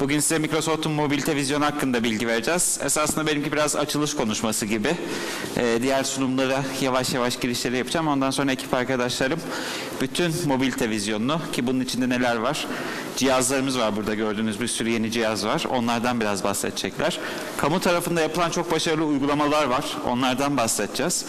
Bugün size Microsoft'un mobilite vizyonu hakkında bilgi vereceğiz. Esasında benimki biraz açılış konuşması gibi. Ee, diğer sunumlara yavaş yavaş girişleri yapacağım. Ondan sonra ekip arkadaşlarım bütün mobilite vizyonunu ki bunun içinde neler var? Cihazlarımız var burada gördüğünüz bir sürü yeni cihaz var. Onlardan biraz bahsedecekler. Kamu tarafında yapılan çok başarılı uygulamalar var. Onlardan bahsedeceğiz.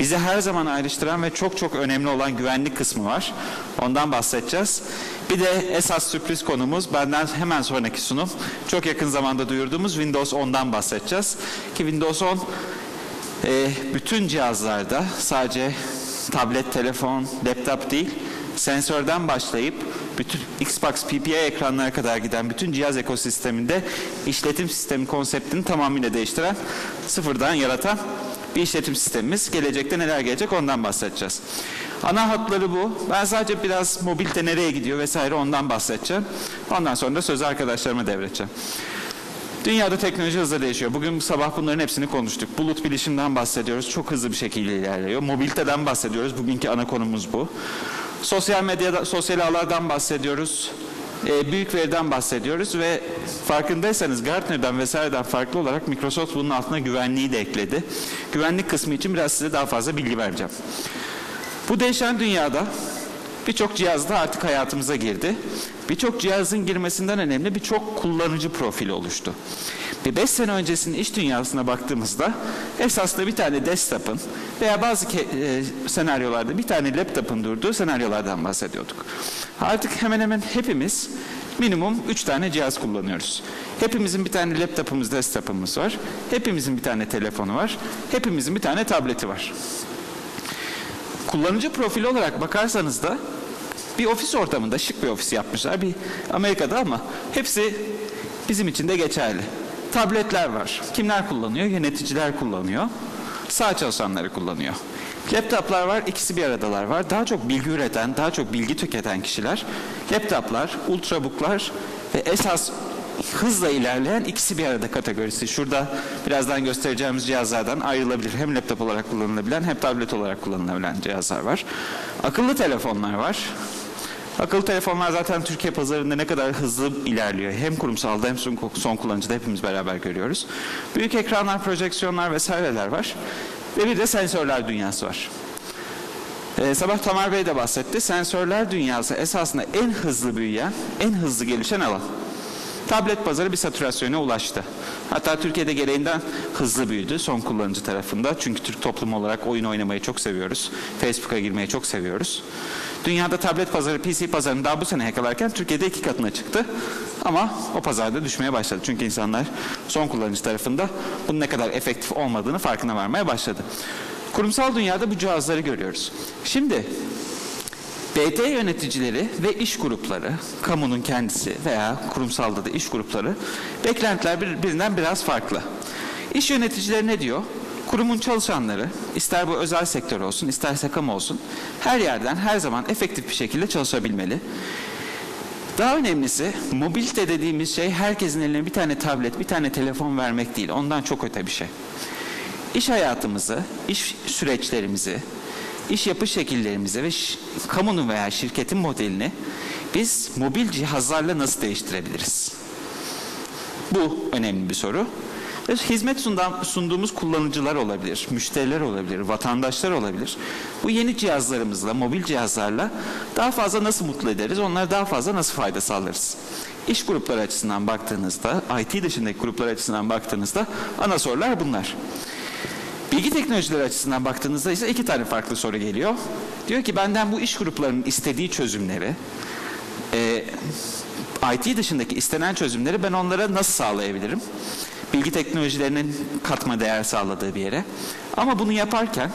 Bizi her zaman ayrıştıran ve çok çok önemli olan güvenlik kısmı var. Ondan bahsedeceğiz. Bir de esas sürpriz konumuz benden hemen sonraki sunum. Çok yakın zamanda duyurduğumuz Windows 10'dan bahsedeceğiz. Ki Windows 10 e, bütün cihazlarda sadece tablet, telefon, laptop değil sensörden başlayıp bütün Xbox PPI ekranlara kadar giden bütün cihaz ekosisteminde işletim sistemi konseptini tamamıyla değiştiren, sıfırdan yaratan bir işletim sistemimiz. Gelecekte neler gelecek ondan bahsedeceğiz. Ana hatları bu. Ben sadece biraz mobilite nereye gidiyor vesaire ondan bahsedeceğim. Ondan sonra da sözü arkadaşlarıma devredeceğim. Dünyada teknoloji hızla değişiyor. Bugün sabah bunların hepsini konuştuk. Bulut bilişimden bahsediyoruz. Çok hızlı bir şekilde ilerliyor. Mobiliteden bahsediyoruz. Bugünkü ana konumuz bu. Sosyal medyada, sosyal ağlardan bahsediyoruz. Ee, büyük veriden bahsediyoruz ve farkındaysanız Gartner'dan vesaireden farklı olarak Microsoft bunun altına güvenliği de ekledi. Güvenlik kısmı için biraz size daha fazla bilgi vereceğim. Bu değişen dünyada birçok cihaz da artık hayatımıza girdi. Birçok cihazın girmesinden önemli birçok kullanıcı profili oluştu. Bir 5 sene öncesinin iş dünyasına baktığımızda esasında bir tane desktop'ın veya bazı e, senaryolarda bir tane laptop'un durduğu senaryolardan bahsediyorduk. Artık hemen hemen hepimiz minimum 3 tane cihaz kullanıyoruz. Hepimizin bir tane laptop'umuz, desktop'umuz var. Hepimizin bir tane telefonu var. Hepimizin bir tane tableti var. Kullanıcı profili olarak bakarsanız da bir ofis ortamında şık bir ofis yapmışlar. Bir Amerika'da ama hepsi bizim için de geçerli. Tabletler var. Kimler kullanıyor? Yöneticiler kullanıyor. Sağ çalışanları kullanıyor. Laptoplar var, ikisi bir aradalar var. Daha çok bilgi üreten, daha çok bilgi tüketen kişiler. Laptoplar, ultrabooklar ve esas hızla ilerleyen ikisi bir arada kategorisi. Şurada birazdan göstereceğimiz cihazlardan ayrılabilir. Hem laptop olarak kullanılabilen hem tablet olarak kullanılabilen cihazlar var. Akıllı telefonlar var. Akıllı telefonlar zaten Türkiye pazarında ne kadar hızlı ilerliyor. Hem kurumsalda hem son- kullanıcıda hepimiz beraber görüyoruz. Büyük ekranlar, projeksiyonlar vesaireler var. Ve bir de sensörler dünyası var. Ee, sabah Tamer Bey de bahsetti. Sensörler dünyası esasında en hızlı büyüyen, en hızlı gelişen alan. Tablet pazarı bir satürasyona ulaştı. Hatta Türkiye'de gereğinden hızlı büyüdü son kullanıcı tarafında. Çünkü Türk toplumu olarak oyun oynamayı çok seviyoruz. Facebook'a girmeyi çok seviyoruz. Dünyada tablet pazarı PC pazarını daha bu sene yakalarken Türkiye'de iki katına çıktı. Ama o pazarda düşmeye başladı. Çünkü insanlar son kullanıcı tarafında bunun ne kadar efektif olmadığını farkına varmaya başladı. Kurumsal dünyada bu cihazları görüyoruz. Şimdi BT yöneticileri ve iş grupları, kamunun kendisi veya kurumsalda da iş grupları beklentiler birbirinden biraz farklı. İş yöneticileri ne diyor? Kurumun çalışanları, ister bu özel sektör olsun, isterse kamu olsun, her yerden her zaman efektif bir şekilde çalışabilmeli. Daha önemlisi mobilite dediğimiz şey herkesin eline bir tane tablet, bir tane telefon vermek değil. Ondan çok öte bir şey. İş hayatımızı, iş süreçlerimizi, iş yapış şekillerimizi ve kamunun veya şirketin modelini biz mobil cihazlarla nasıl değiştirebiliriz? Bu önemli bir soru. Hizmet sunduğumuz kullanıcılar olabilir, müşteriler olabilir, vatandaşlar olabilir. Bu yeni cihazlarımızla, mobil cihazlarla daha fazla nasıl mutlu ederiz, onlara daha fazla nasıl fayda sağlarız? İş grupları açısından baktığınızda, IT dışındaki gruplar açısından baktığınızda ana sorular bunlar. Bilgi teknolojileri açısından baktığınızda ise iki tane farklı soru geliyor. Diyor ki benden bu iş gruplarının istediği çözümleri, e, IT dışındaki istenen çözümleri ben onlara nasıl sağlayabilirim? Bilgi teknolojilerinin katma değer sağladığı bir yere. Ama bunu yaparken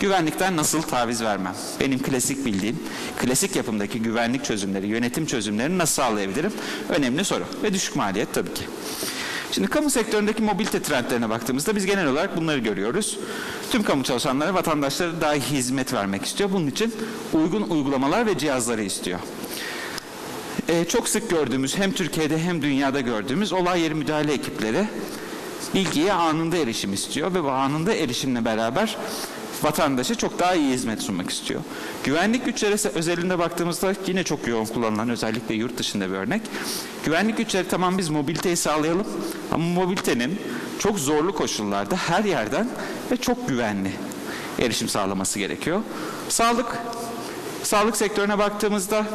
güvenlikten nasıl taviz vermem? Benim klasik bildiğim, klasik yapımdaki güvenlik çözümleri, yönetim çözümlerini nasıl sağlayabilirim? Önemli soru ve düşük maliyet tabii ki. Şimdi kamu sektöründeki mobilite trendlerine baktığımızda biz genel olarak bunları görüyoruz. Tüm kamu çalışanları vatandaşlara daha iyi hizmet vermek istiyor. Bunun için uygun uygulamalar ve cihazları istiyor. Ee, çok sık gördüğümüz hem Türkiye'de hem dünyada gördüğümüz olay yeri müdahale ekipleri bilgiye anında erişim istiyor ve bu anında erişimle beraber vatandaşa çok daha iyi hizmet sunmak istiyor. Güvenlik güçleri özelinde baktığımızda yine çok yoğun kullanılan özellikle yurt dışında bir örnek. Güvenlik güçleri tamam biz mobiliteyi sağlayalım ama mobilitenin çok zorlu koşullarda her yerden ve çok güvenli erişim sağlaması gerekiyor. Sağlık, sağlık sektörüne baktığımızda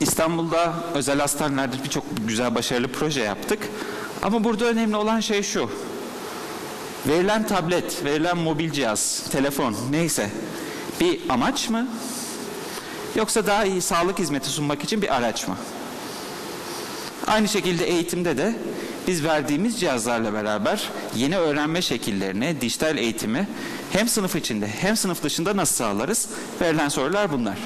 İstanbul'da özel hastanelerde birçok güzel başarılı proje yaptık. Ama burada önemli olan şey şu. Verilen tablet, verilen mobil cihaz, telefon neyse bir amaç mı? Yoksa daha iyi sağlık hizmeti sunmak için bir araç mı? Aynı şekilde eğitimde de biz verdiğimiz cihazlarla beraber yeni öğrenme şekillerini, dijital eğitimi hem sınıf içinde hem sınıf dışında nasıl sağlarız? Verilen sorular bunlar.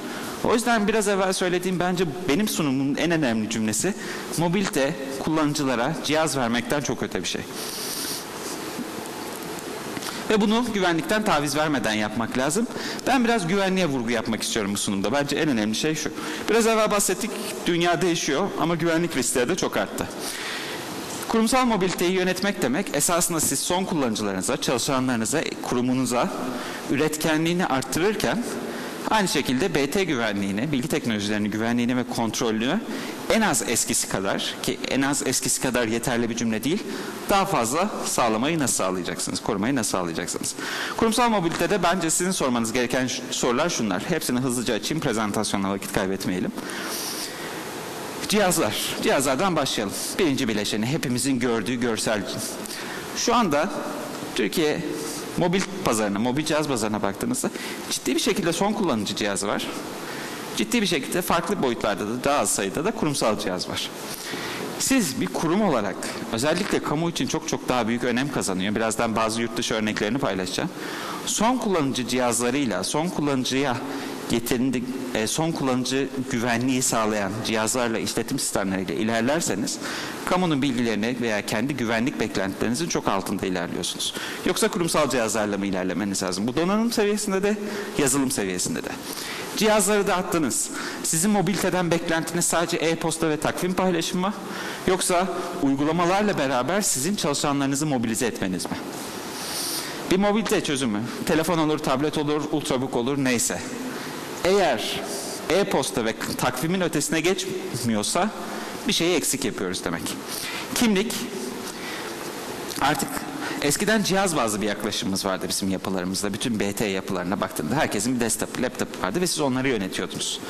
O yüzden biraz evvel söylediğim bence benim sunumumun en önemli cümlesi mobilite kullanıcılara cihaz vermekten çok öte bir şey. Ve bunu güvenlikten taviz vermeden yapmak lazım. Ben biraz güvenliğe vurgu yapmak istiyorum bu sunumda. Bence en önemli şey şu. Biraz evvel bahsettik, dünya değişiyor ama güvenlik riskleri de çok arttı. Kurumsal mobiliteyi yönetmek demek esasında siz son kullanıcılarınıza, çalışanlarınıza, kurumunuza üretkenliğini arttırırken aynı şekilde BT güvenliğini, bilgi teknolojilerinin güvenliğini ve kontrolünü en az eskisi kadar ki en az eskisi kadar yeterli bir cümle değil, daha fazla sağlamayı nasıl sağlayacaksınız, korumayı nasıl sağlayacaksınız? Kurumsal mobilitede bence sizin sormanız gereken sorular şunlar. Hepsini hızlıca açayım, prezentasyonla vakit kaybetmeyelim. Cihazlar. Cihazlardan başlayalım. Birinci bileşeni hepimizin gördüğü görsel. Şu anda Türkiye mobil pazarına, mobil cihaz pazarına baktığınızda ciddi bir şekilde son kullanıcı cihazı var. Ciddi bir şekilde farklı boyutlarda da daha az sayıda da kurumsal cihaz var. Siz bir kurum olarak özellikle kamu için çok çok daha büyük önem kazanıyor. Birazdan bazı yurt dışı örneklerini paylaşacağım. Son kullanıcı cihazlarıyla son kullanıcıya getirildi, e, son kullanıcı güvenliği sağlayan cihazlarla işletim sistemleriyle ilerlerseniz kamunun bilgilerini veya kendi güvenlik beklentilerinizin çok altında ilerliyorsunuz. Yoksa kurumsal cihazlarla mı ilerlemeniz lazım? Bu donanım seviyesinde de yazılım seviyesinde de. Cihazları dağıttınız. Sizin mobiliteden beklentiniz sadece e-posta ve takvim paylaşımı mı? Yoksa uygulamalarla beraber sizin çalışanlarınızı mobilize etmeniz mi? Bir mobilite çözümü. Telefon olur, tablet olur, ultrabook olur neyse. Eğer e-posta ve takvimin ötesine geçmiyorsa bir şeyi eksik yapıyoruz demek. Kimlik artık eskiden cihaz bazlı bir yaklaşımımız vardı bizim yapılarımızda. Bütün BT yapılarına baktığında herkesin bir desktop, laptop vardı ve siz onları yönetiyordunuz.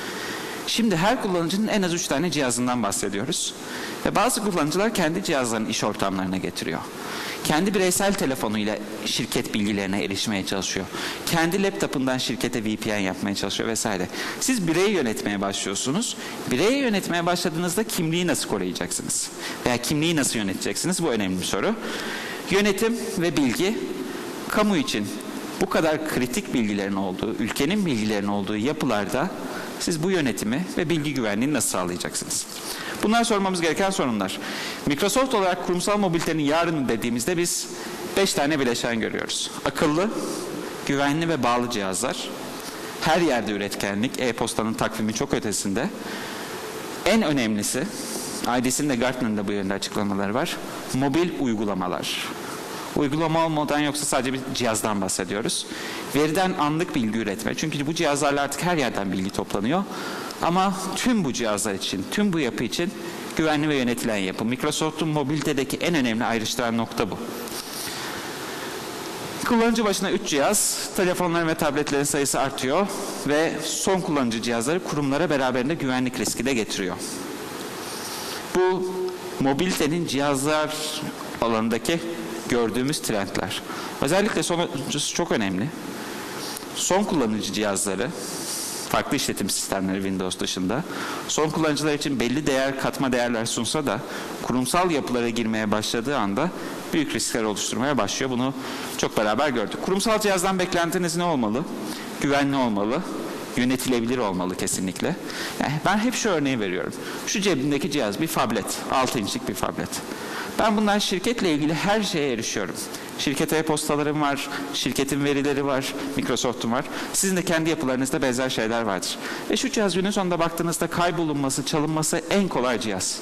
Şimdi her kullanıcının en az üç tane cihazından bahsediyoruz. Ve bazı kullanıcılar kendi cihazlarını iş ortamlarına getiriyor. Kendi bireysel telefonuyla şirket bilgilerine erişmeye çalışıyor. Kendi laptopundan şirkete VPN yapmaya çalışıyor vesaire. Siz bireyi yönetmeye başlıyorsunuz. Bireyi yönetmeye başladığınızda kimliği nasıl koruyacaksınız? Veya kimliği nasıl yöneteceksiniz? Bu önemli bir soru. Yönetim ve bilgi kamu için bu kadar kritik bilgilerin olduğu, ülkenin bilgilerinin olduğu yapılarda siz bu yönetimi ve bilgi güvenliğini nasıl sağlayacaksınız? Bunlar sormamız gereken sorunlar. Microsoft olarak kurumsal mobilitenin yarını dediğimizde biz beş tane bileşen görüyoruz. Akıllı, güvenli ve bağlı cihazlar, her yerde üretkenlik, e-postanın takvimi çok ötesinde. En önemlisi, IDC'nin de Gartner'ın da bu yönde açıklamaları var. Mobil uygulamalar. Uygulama olmadan yoksa sadece bir cihazdan bahsediyoruz. Veriden anlık bilgi üretme. Çünkü bu cihazlarla artık her yerden bilgi toplanıyor. Ama tüm bu cihazlar için, tüm bu yapı için güvenli ve yönetilen yapı. Microsoft'un mobilitedeki en önemli ayrıştıran nokta bu. Kullanıcı başına 3 cihaz, telefonların ve tabletlerin sayısı artıyor ve son kullanıcı cihazları kurumlara beraberinde güvenlik riski de getiriyor. Bu mobilitenin cihazlar alanındaki gördüğümüz trendler. Özellikle sonuncusu çok önemli. Son kullanıcı cihazları, farklı işletim sistemleri Windows dışında, son kullanıcılar için belli değer katma değerler sunsa da kurumsal yapılara girmeye başladığı anda büyük riskler oluşturmaya başlıyor. Bunu çok beraber gördük. Kurumsal cihazdan beklentiniz ne olmalı? Güvenli olmalı, yönetilebilir olmalı kesinlikle. Yani ben hep şu örneği veriyorum. Şu cebimdeki cihaz bir fablet, 6 inçlik bir fablet. Ben bundan şirketle ilgili her şeye erişiyorum. Şirket e-postalarım var, şirketin verileri var, Microsoft'um var. Sizin de kendi yapılarınızda benzer şeyler vardır. Ve şu cihaz günün sonunda baktığınızda kaybolunması, çalınması en kolay cihaz.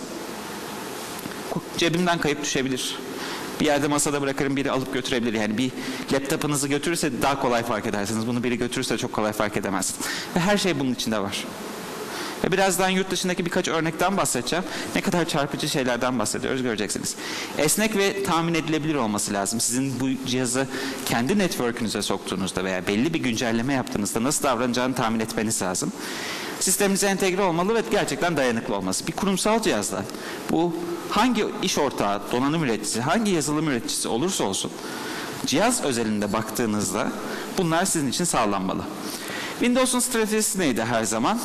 Cebimden kayıp düşebilir. Bir yerde masada bırakırım biri alıp götürebilir. Yani bir laptopunuzu götürürse daha kolay fark edersiniz. Bunu biri götürürse çok kolay fark edemezsiniz. Ve her şey bunun içinde var. Ve birazdan yurt dışındaki birkaç örnekten bahsedeceğim. Ne kadar çarpıcı şeylerden bahsediyoruz göreceksiniz. Esnek ve tahmin edilebilir olması lazım. Sizin bu cihazı kendi network'ünüze soktuğunuzda veya belli bir güncelleme yaptığınızda nasıl davranacağını tahmin etmeniz lazım. Sisteminize entegre olmalı ve gerçekten dayanıklı olması. Bir kurumsal cihazda bu hangi iş ortağı, donanım üreticisi, hangi yazılım üreticisi olursa olsun cihaz özelinde baktığınızda bunlar sizin için sağlanmalı. Windows'un stratejisi neydi her zaman?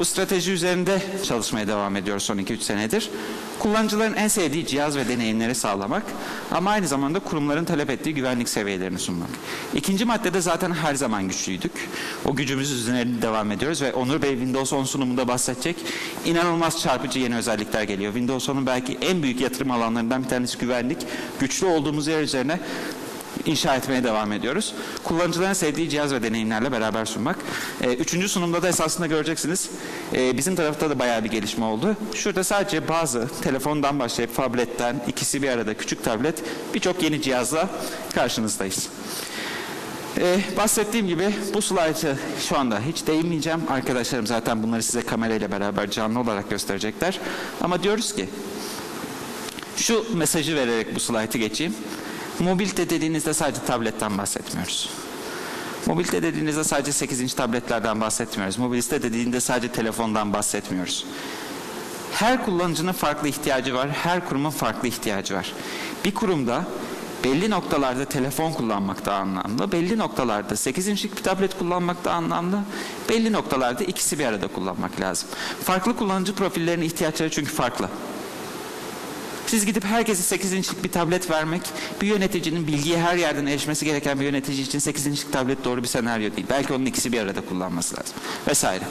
Bu strateji üzerinde çalışmaya devam ediyoruz son 2-3 senedir. Kullanıcıların en sevdiği cihaz ve deneyimleri sağlamak ama aynı zamanda kurumların talep ettiği güvenlik seviyelerini sunmak. İkinci maddede zaten her zaman güçlüydük. O gücümüz üzerinde devam ediyoruz ve Onur Bey Windows 10 sunumunda bahsedecek. İnanılmaz çarpıcı yeni özellikler geliyor. Windows 10'un belki en büyük yatırım alanlarından bir tanesi güvenlik. Güçlü olduğumuz yer üzerine inşa etmeye devam ediyoruz. Kullanıcıların sevdiği cihaz ve deneyimlerle beraber sunmak. Ee, üçüncü sunumda da esasında göreceksiniz. Ee, bizim tarafta da bayağı bir gelişme oldu. Şurada sadece bazı telefondan başlayıp tabletten ikisi bir arada küçük tablet birçok yeni cihazla karşınızdayız. Ee, bahsettiğim gibi bu slaytı şu anda hiç değinmeyeceğim. Arkadaşlarım zaten bunları size kamerayla beraber canlı olarak gösterecekler. Ama diyoruz ki şu mesajı vererek bu slaytı geçeyim. Mobilite dediğinizde sadece tabletten bahsetmiyoruz. Mobilite dediğinizde sadece 8 inç tabletlerden bahsetmiyoruz. Mobilite dediğinde sadece telefondan bahsetmiyoruz. Her kullanıcının farklı ihtiyacı var, her kurumun farklı ihtiyacı var. Bir kurumda belli noktalarda telefon kullanmak da anlamlı, belli noktalarda 8 inçlik bir tablet kullanmak da anlamlı, belli noktalarda ikisi bir arada kullanmak lazım. Farklı kullanıcı profillerinin ihtiyaçları çünkü farklı. Siz gidip herkese 8 inçlik bir tablet vermek, bir yöneticinin bilgiye her yerden erişmesi gereken bir yönetici için 8 inçlik tablet doğru bir senaryo değil. Belki onun ikisi bir arada kullanması lazım. Vesaire.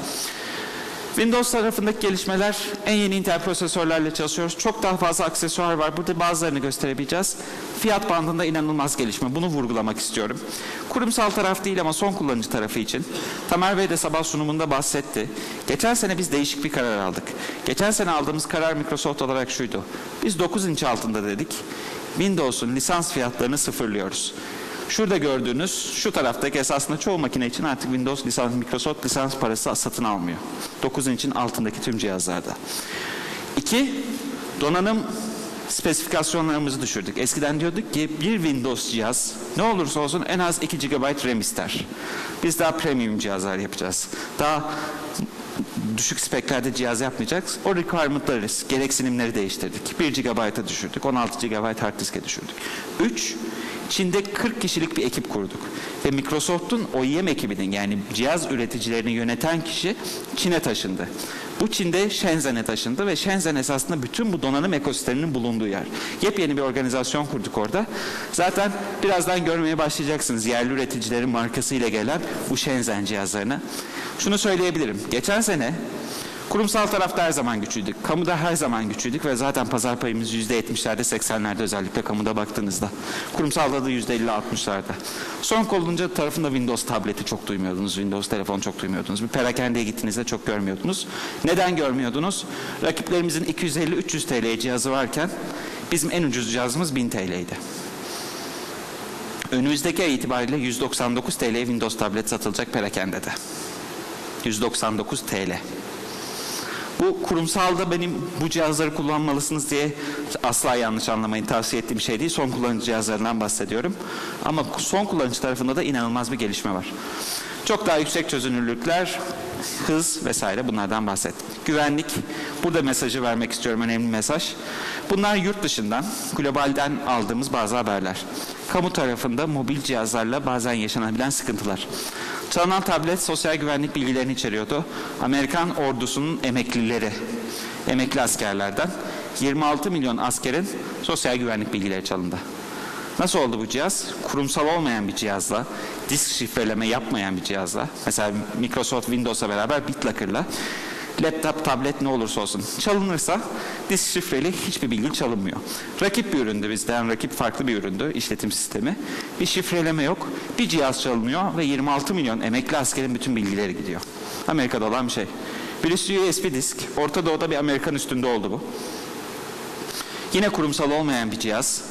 Windows tarafındaki gelişmeler en yeni Intel prosesörlerle çalışıyoruz. Çok daha fazla aksesuar var. Burada bazılarını gösterebileceğiz. Fiyat bandında inanılmaz gelişme. Bunu vurgulamak istiyorum. Kurumsal taraf değil ama son kullanıcı tarafı için. Tamer Bey de sabah sunumunda bahsetti. Geçen sene biz değişik bir karar aldık. Geçen sene aldığımız karar Microsoft olarak şuydu. Biz 9 inç altında dedik. Windows'un lisans fiyatlarını sıfırlıyoruz. Şurada gördüğünüz şu taraftaki esasında çoğu makine için artık Windows lisans, Microsoft lisans parası satın almıyor. 9 inçin altındaki tüm cihazlarda. İki, donanım spesifikasyonlarımızı düşürdük. Eskiden diyorduk ki bir Windows cihaz ne olursa olsun en az 2 GB RAM ister. Biz daha premium cihazlar yapacağız. Daha düşük speklerde cihaz yapmayacağız. O requirement'ları, gereksinimleri değiştirdik. 1 GB'a düşürdük. 16 GB hard diske düşürdük. 3. Çin'de 40 kişilik bir ekip kurduk. Ve Microsoft'un OEM ekibinin yani cihaz üreticilerini yöneten kişi Çin'e taşındı. Bu Çin'de Shenzhen'e taşındı ve Shenzhen esasında bütün bu donanım ekosisteminin bulunduğu yer. Yepyeni bir organizasyon kurduk orada. Zaten birazdan görmeye başlayacaksınız yerli üreticilerin markasıyla gelen bu Shenzhen cihazlarını. Şunu söyleyebilirim. Geçen sene Kurumsal tarafta her zaman güçlüydük. Kamuda her zaman güçlüydük ve zaten pazar payımız %70'lerde 80'lerde özellikle kamuda baktığınızda. Kurumsalda da %50-60'larda. Son kullanıcı tarafında Windows tableti çok duymuyordunuz. Windows telefonu çok duymuyordunuz. Bir perakendeye gittiğinizde çok görmüyordunuz. Neden görmüyordunuz? Rakiplerimizin 250-300 TL cihazı varken bizim en ucuz cihazımız 1000 TL'ydi. Önümüzdeki ay itibariyle 199 TL Windows tablet satılacak perakendede. 199 TL. Bu kurumsalda benim bu cihazları kullanmalısınız diye asla yanlış anlamayın tavsiye ettiğim şey değil. Son kullanıcı cihazlarından bahsediyorum. Ama son kullanıcı tarafında da inanılmaz bir gelişme var. Çok daha yüksek çözünürlükler, hız vesaire bunlardan bahsettim. Güvenlik, burada mesajı vermek istiyorum önemli mesaj. Bunlar yurt dışından, globalden aldığımız bazı haberler. Kamu tarafında mobil cihazlarla bazen yaşanabilen sıkıntılar. Çalınan tablet sosyal güvenlik bilgilerini içeriyordu. Amerikan ordusunun emeklileri, emekli askerlerden 26 milyon askerin sosyal güvenlik bilgileri çalındı. Nasıl oldu bu cihaz? Kurumsal olmayan bir cihazla, disk şifreleme yapmayan bir cihazla, mesela Microsoft Windows'a beraber BitLocker'la laptop, tablet ne olursa olsun çalınırsa disk şifreli hiçbir bilgi çalınmıyor. Rakip bir üründü bizden, rakip farklı bir üründü işletim sistemi. Bir şifreleme yok, bir cihaz çalınıyor ve 26 milyon emekli askerin bütün bilgileri gidiyor. Amerika'da olan bir şey. Birisi USB disk, Orta Doğu'da bir Amerikan üstünde oldu bu. Yine kurumsal olmayan bir cihaz.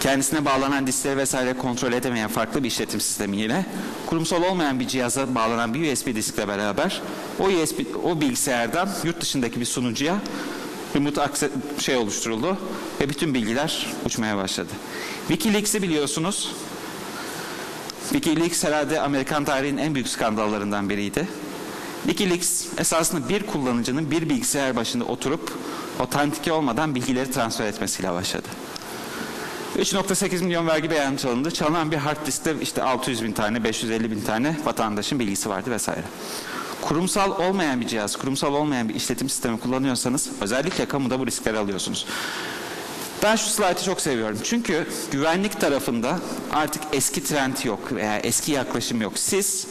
Kendisine bağlanan diskleri vesaire kontrol edemeyen farklı bir işletim sistemiyle kurumsal olmayan bir cihaza bağlanan bir USB diskle beraber o USB o bilgisayardan yurt dışındaki bir sunucuya remote access şey oluşturuldu ve bütün bilgiler uçmaya başladı. WikiLeaks'i biliyorsunuz. WikiLeaks herhalde Amerikan tarihinin en büyük skandallarından biriydi. WikiLeaks esasında bir kullanıcının bir bilgisayar başında oturup otantike olmadan bilgileri transfer etmesiyle başladı. 3.8 milyon vergi beyanı çalındı. Çalınan bir hard diskte işte 600 bin tane, 550 bin tane vatandaşın bilgisi vardı vesaire. Kurumsal olmayan bir cihaz, kurumsal olmayan bir işletim sistemi kullanıyorsanız özellikle kamuda bu riskleri alıyorsunuz. Ben şu slaytı çok seviyorum. Çünkü güvenlik tarafında artık eski trend yok veya eski yaklaşım yok. Siz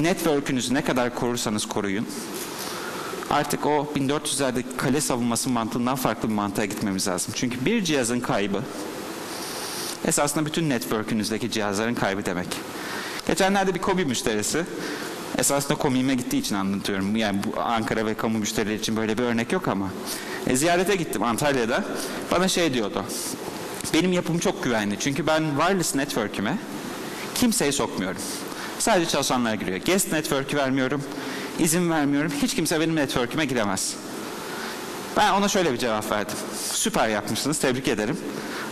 network'ünüzü ne kadar korursanız koruyun. Artık o 1400'lerdeki kale savunması mantığından farklı bir mantığa gitmemiz lazım. Çünkü bir cihazın kaybı esasında bütün network'ünüzdeki cihazların kaybı demek. Geçenlerde bir kobi müşterisi esasında komiğime gittiği için anlatıyorum. Yani bu Ankara ve kamu müşterileri için böyle bir örnek yok ama. E, ziyarete gittim Antalya'da. Bana şey diyordu. Benim yapım çok güvenli. Çünkü ben wireless network'üme kimseyi sokmuyorum. Sadece çalışanlar giriyor. Guest network'ü vermiyorum. izin vermiyorum. Hiç kimse benim network'üme giremez. Ben ona şöyle bir cevap verdim. Süper yapmışsınız, tebrik ederim.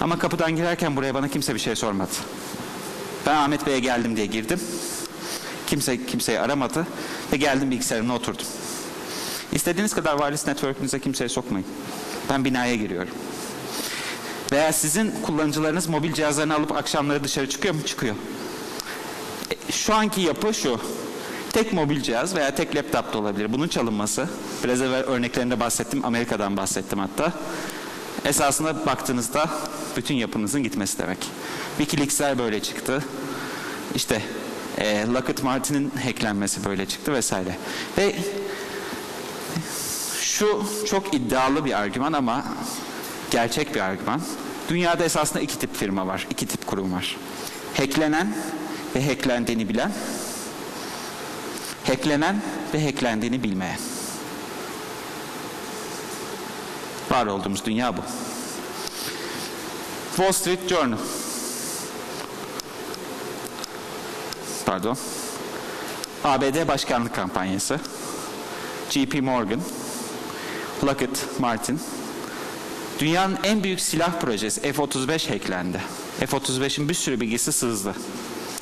Ama kapıdan girerken buraya bana kimse bir şey sormadı. Ben Ahmet Bey'e geldim diye girdim. Kimse kimseyi aramadı ve geldim bilgisayarına oturdum. İstediğiniz kadar wireless network'ünüze kimseyi sokmayın. Ben binaya giriyorum. Veya sizin kullanıcılarınız mobil cihazlarını alıp akşamları dışarı çıkıyor mu? Çıkıyor. E, şu anki yapı şu. Tek mobil cihaz veya tek laptop da olabilir. Bunun çalınması. Biraz evvel örneklerinde bahsettim. Amerika'dan bahsettim hatta. Esasında baktığınızda bütün yapınızın gitmesi demek. Wikileaks'ler böyle çıktı. İşte e, Lockheed Martin'in hacklenmesi böyle çıktı vesaire. Ve şu çok iddialı bir argüman ama gerçek bir argüman. Dünyada esasında iki tip firma var, iki tip kurum var. Hacklenen ve hacklendiğini bilen, hacklenen ve hacklendiğini bilmeyen. Var olduğumuz dünya bu. Wall Street Journal. Pardon. ABD başkanlık kampanyası. JP Morgan. Lockheed Martin. Dünyanın en büyük silah projesi F-35 hacklendi. F-35'in bir sürü bilgisi sızdı.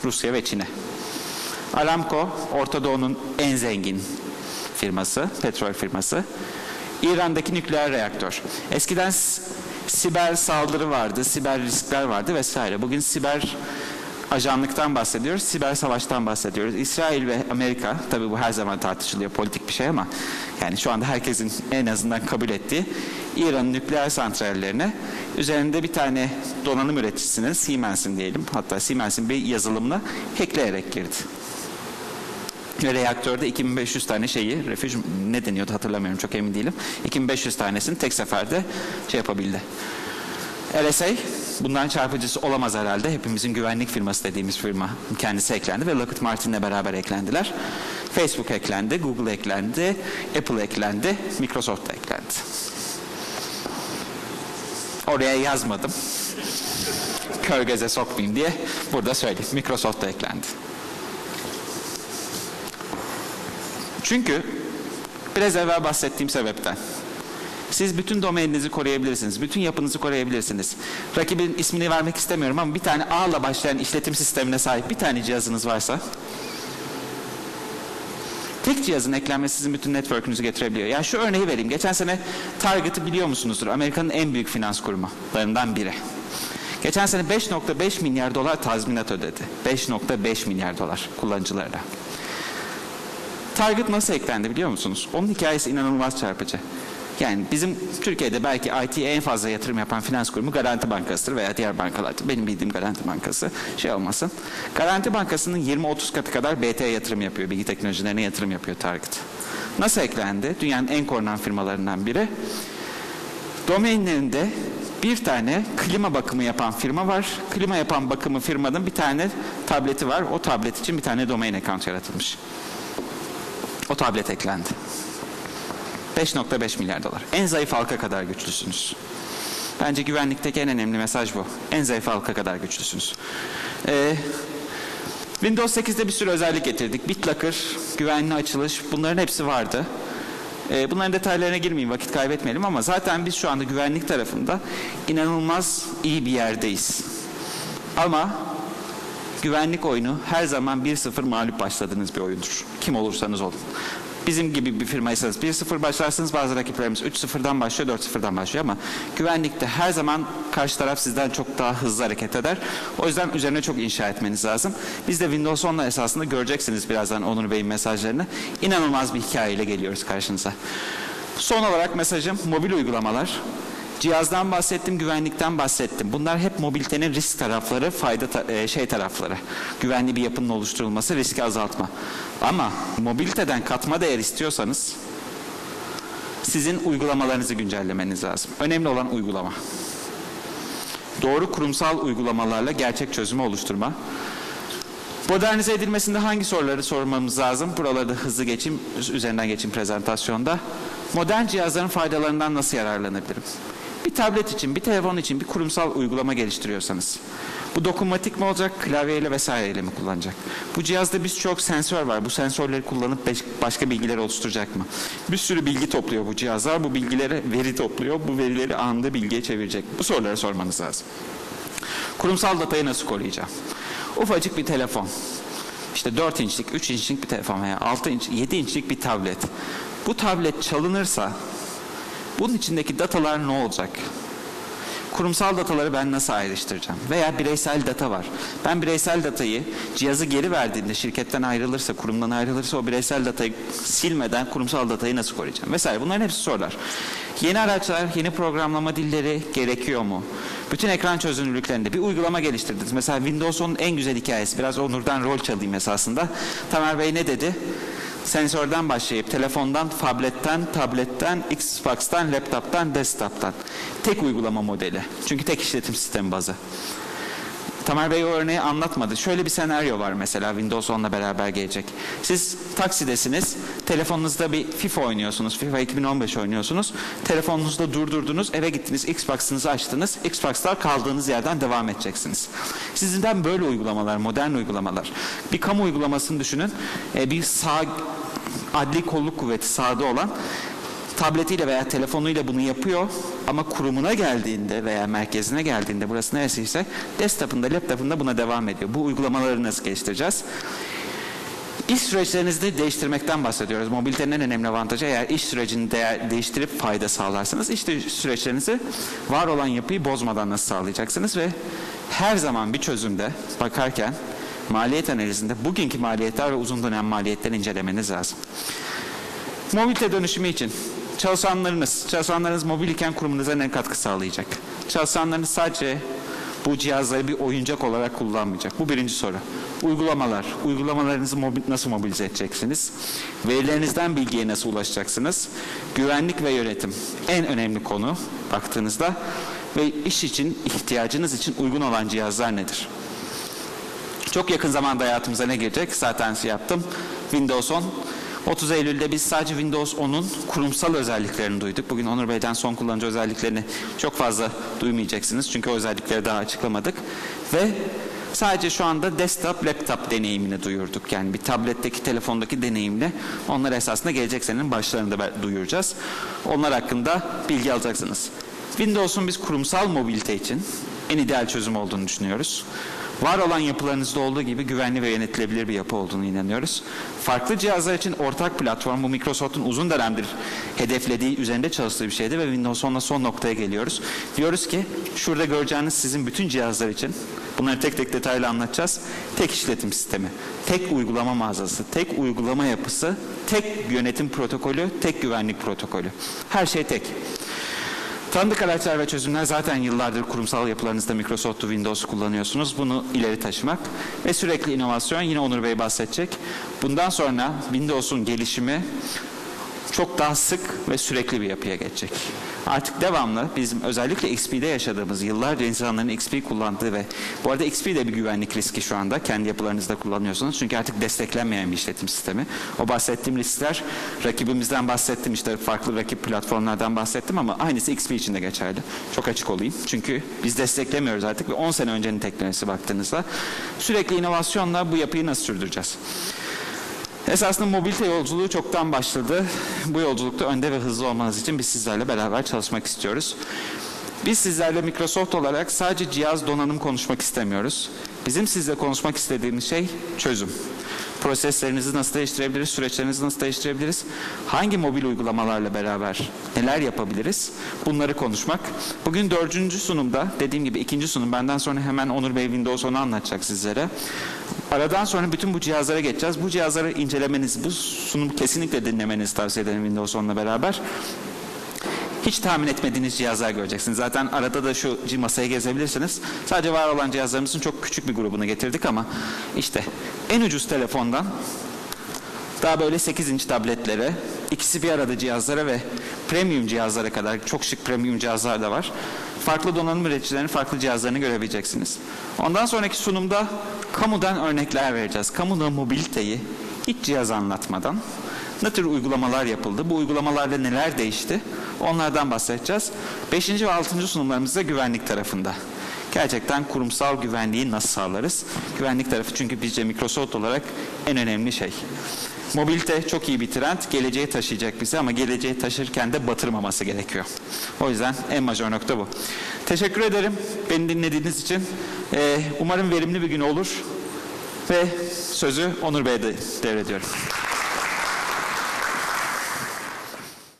Rusya ve Çin'e. Aramco, Orta Doğu'nun en zengin firması, petrol firması. İran'daki nükleer reaktör. Eskiden siber saldırı vardı, siber riskler vardı vesaire. Bugün siber ajanlıktan bahsediyoruz, siber savaştan bahsediyoruz. İsrail ve Amerika, tabii bu her zaman tartışılıyor, politik bir şey ama yani şu anda herkesin en azından kabul ettiği İran'ın nükleer santrallerine üzerinde bir tane donanım üreticisinin, Siemens'in diyelim, hatta Siemens'in bir yazılımla hackleyerek girdi. Reaktörde 2500 tane şeyi, refüj ne deniyordu hatırlamıyorum çok emin değilim. 2500 tanesini tek seferde şey yapabildi. LSA bundan çarpıcısı olamaz herhalde. Hepimizin güvenlik firması dediğimiz firma kendisi eklendi ve Lockheed Martin'le beraber eklendiler. Facebook eklendi, Google eklendi, Apple eklendi, Microsoft da eklendi. Oraya yazmadım. Kör göze sokmayayım diye burada söyleyeyim. Microsoft da eklendi. Çünkü biraz evvel bahsettiğim sebepten siz bütün domaininizi koruyabilirsiniz. Bütün yapınızı koruyabilirsiniz. Rakibin ismini vermek istemiyorum ama bir tane A ile başlayan işletim sistemine sahip bir tane cihazınız varsa tek cihazın eklenmesi sizin bütün network'ünüzü getirebiliyor. Yani şu örneği vereyim. Geçen sene Target'ı biliyor musunuzdur? Amerika'nın en büyük finans kurumlarından biri. Geçen sene 5.5 milyar dolar tazminat ödedi. 5.5 milyar dolar kullanıcılarına. Target nasıl eklendi biliyor musunuz? Onun hikayesi inanılmaz çarpıcı. Yani bizim Türkiye'de belki IT'ye en fazla yatırım yapan finans kurumu Garanti Bankası'dır veya diğer bankalardır. Benim bildiğim Garanti Bankası şey olmasın. Garanti Bankası'nın 20-30 katı kadar BT'ye yatırım yapıyor. Bilgi teknolojilerine yatırım yapıyor Target. Nasıl eklendi? Dünyanın en korunan firmalarından biri. Domainlerinde bir tane klima bakımı yapan firma var. Klima yapan bakımı firmanın bir tane tableti var. O tablet için bir tane domain account yaratılmış. O tablet eklendi. 5.5 milyar dolar. En zayıf halka kadar güçlüsünüz. Bence güvenlikteki en önemli mesaj bu. En zayıf halka kadar güçlüsünüz. Ee, Windows 8'de bir sürü özellik getirdik. BitLocker, güvenli açılış bunların hepsi vardı. Ee, bunların detaylarına girmeyeyim vakit kaybetmeyelim ama zaten biz şu anda güvenlik tarafında inanılmaz iyi bir yerdeyiz. Ama güvenlik oyunu her zaman 1-0 mağlup başladığınız bir oyundur. Kim olursanız olun. Bizim gibi bir firmaysanız 1-0 başlarsınız bazı rakiplerimiz 3-0'dan başlıyor 4-0'dan başlıyor ama güvenlikte her zaman karşı taraf sizden çok daha hızlı hareket eder. O yüzden üzerine çok inşa etmeniz lazım. Biz de Windows 10'la esasında göreceksiniz birazdan Onur Bey'in mesajlarını. İnanılmaz bir hikayeyle geliyoruz karşınıza. Son olarak mesajım mobil uygulamalar. Cihazdan bahsettim, güvenlikten bahsettim. Bunlar hep mobilitenin risk tarafları, fayda ta- e, şey tarafları. Güvenli bir yapının oluşturulması, riski azaltma. Ama mobiliteden katma değer istiyorsanız sizin uygulamalarınızı güncellemeniz lazım. Önemli olan uygulama. Doğru kurumsal uygulamalarla gerçek çözümü oluşturma. Modernize edilmesinde hangi soruları sormamız lazım? Buraları da hızlı geçeyim, üzerinden geçeyim prezentasyonda. Modern cihazların faydalarından nasıl yararlanabilirim? Bir tablet için, bir telefon için bir kurumsal uygulama geliştiriyorsanız. Bu dokunmatik mi olacak, klavyeyle vesaireyle mi kullanacak? Bu cihazda biz çok sensör var. Bu sensörleri kullanıp başka bilgiler oluşturacak mı? Bir sürü bilgi topluyor bu cihazlar. Bu bilgileri veri topluyor. Bu verileri anında bilgiye çevirecek. Bu soruları sormanız lazım. Kurumsal datayı nasıl koruyacağım? Ufacık bir telefon. İşte 4 inçlik, 3 inçlik bir telefon veya 6 inç, 7 inçlik bir tablet. Bu tablet çalınırsa bunun içindeki datalar ne olacak? Kurumsal dataları ben nasıl ayrıştıracağım? Veya bireysel data var. Ben bireysel datayı cihazı geri verdiğinde şirketten ayrılırsa, kurumdan ayrılırsa o bireysel datayı silmeden kurumsal datayı nasıl koruyacağım? Vesaire. Bunların hepsi sorular. Yeni araçlar, yeni programlama dilleri gerekiyor mu? Bütün ekran çözünürlüklerinde bir uygulama geliştirdiniz. Mesela Windows 10'un en güzel hikayesi. Biraz Onur'dan rol çalayım esasında. Tamer Bey ne dedi? Sensörden başlayıp telefondan, tabletten, tabletten, Xbox'tan, laptop'tan, desktop'tan. Tek uygulama modeli. Çünkü tek işletim sistemi bazı. Tamer Bey o örneği anlatmadı. Şöyle bir senaryo var mesela Windows 10'la beraber gelecek. Siz taksidesiniz, telefonunuzda bir FIFA oynuyorsunuz, FIFA 2015 oynuyorsunuz. Telefonunuzda durdurdunuz, eve gittiniz, Xbox'ınızı açtınız. Xbox'ta kaldığınız yerden devam edeceksiniz. Sizden böyle uygulamalar, modern uygulamalar. Bir kamu uygulamasını düşünün. Ee, Bir sağ adli kolluk kuvveti sahada olan tabletiyle veya telefonuyla bunu yapıyor ama kurumuna geldiğinde veya merkezine geldiğinde burası neresiyse desktop'ında laptop'unda buna devam ediyor. Bu uygulamaları nasıl geliştireceğiz? İş süreçlerinizi değiştirmekten bahsediyoruz. Mobilitenin en önemli avantajı eğer iş sürecini değer, değiştirip fayda sağlarsanız iş süreçlerinizi var olan yapıyı bozmadan nasıl sağlayacaksınız ve her zaman bir çözümde bakarken maliyet analizinde bugünkü maliyetler ve uzun dönem maliyetleri incelemeniz lazım. Mobilite dönüşümü için çalışanlarınız, çalışanlarınız mobil iken kurumunuza ne katkı sağlayacak? Çalışanlarınız sadece bu cihazları bir oyuncak olarak kullanmayacak. Bu birinci soru. Uygulamalar. Uygulamalarınızı mobil, nasıl mobilize edeceksiniz? Verilerinizden bilgiye nasıl ulaşacaksınız? Güvenlik ve yönetim. En önemli konu baktığınızda. Ve iş için, ihtiyacınız için uygun olan cihazlar nedir? Çok yakın zamanda hayatımıza ne gelecek? Zaten şey yaptım. Windows 10 30 Eylül'de biz sadece Windows 10'un kurumsal özelliklerini duyduk. Bugün Onur Bey'den son kullanıcı özelliklerini çok fazla duymayacaksınız. Çünkü o özellikleri daha açıklamadık. Ve sadece şu anda desktop, laptop deneyimini duyurduk. Yani bir tabletteki, telefondaki deneyimle onlar esasında gelecek senenin başlarında duyuracağız. Onlar hakkında bilgi alacaksınız. Windows'un biz kurumsal mobilite için en ideal çözüm olduğunu düşünüyoruz. Var olan yapılarınızda olduğu gibi güvenli ve yönetilebilir bir yapı olduğunu inanıyoruz. Farklı cihazlar için ortak platform bu Microsoft'un uzun dönemdir hedeflediği, üzerinde çalıştığı bir şeydi ve Windows 10'la son noktaya geliyoruz. Diyoruz ki şurada göreceğiniz sizin bütün cihazlar için bunları tek tek detaylı anlatacağız. Tek işletim sistemi, tek uygulama mağazası, tek uygulama yapısı, tek yönetim protokolü, tek güvenlik protokolü. Her şey tek. Tanıdık araçlar ve çözümler zaten yıllardır kurumsal yapılarınızda Microsoft Windows kullanıyorsunuz. Bunu ileri taşımak ve sürekli inovasyon yine Onur Bey bahsedecek. Bundan sonra Windows'un gelişimi çok daha sık ve sürekli bir yapıya geçecek. Artık devamlı bizim özellikle XP'de yaşadığımız yıllarca insanların XP kullandığı ve bu arada XP de bir güvenlik riski şu anda kendi yapılarınızda kullanıyorsunuz. Çünkü artık desteklenmeyen bir işletim sistemi. O bahsettiğim riskler rakibimizden bahsettim işte farklı rakip platformlardan bahsettim ama aynısı XP için de geçerli. Çok açık olayım. Çünkü biz desteklemiyoruz artık ve 10 sene öncenin teknolojisi baktığınızda sürekli inovasyonla bu yapıyı nasıl sürdüreceğiz? Esasında mobilite yolculuğu çoktan başladı. Bu yolculukta önde ve hızlı olmanız için biz sizlerle beraber çalışmak istiyoruz. Biz sizlerle Microsoft olarak sadece cihaz donanım konuşmak istemiyoruz. Bizim sizle konuşmak istediğimiz şey çözüm. Proseslerinizi nasıl değiştirebiliriz, süreçlerinizi nasıl değiştirebiliriz, hangi mobil uygulamalarla beraber neler yapabiliriz bunları konuşmak. Bugün dördüncü sunumda dediğim gibi ikinci sunum benden sonra hemen Onur Bey Windows 10'u anlatacak sizlere. Aradan sonra bütün bu cihazlara geçeceğiz. Bu cihazları incelemeniz, bu sunumu kesinlikle dinlemenizi tavsiye ederim Windows 10'la beraber. Hiç tahmin etmediğiniz cihazlar göreceksiniz. Zaten arada da şu masayı gezebilirsiniz. Sadece var olan cihazlarımızın çok küçük bir grubunu getirdik ama işte en ucuz telefondan daha böyle 8 inç tabletlere, ikisi bir arada cihazlara ve premium cihazlara kadar çok şık premium cihazlar da var. Farklı donanım üreticilerinin farklı cihazlarını görebileceksiniz. Ondan sonraki sunumda kamudan örnekler vereceğiz. Kamuda mobiliteyi hiç cihaz anlatmadan ne tür uygulamalar yapıldı, bu uygulamalarda neler değişti onlardan bahsedeceğiz. Beşinci ve altıncı sunumlarımız da güvenlik tarafında. Gerçekten kurumsal güvenliği nasıl sağlarız? Güvenlik tarafı çünkü bizce Microsoft olarak en önemli şey. Mobilite çok iyi bir trend, geleceğe taşıyacak bizi ama geleceğe taşırken de batırmaması gerekiyor. O yüzden en majör nokta bu. Teşekkür ederim beni dinlediğiniz için. Ee, umarım verimli bir gün olur ve sözü Onur Bey'e de devrediyorum.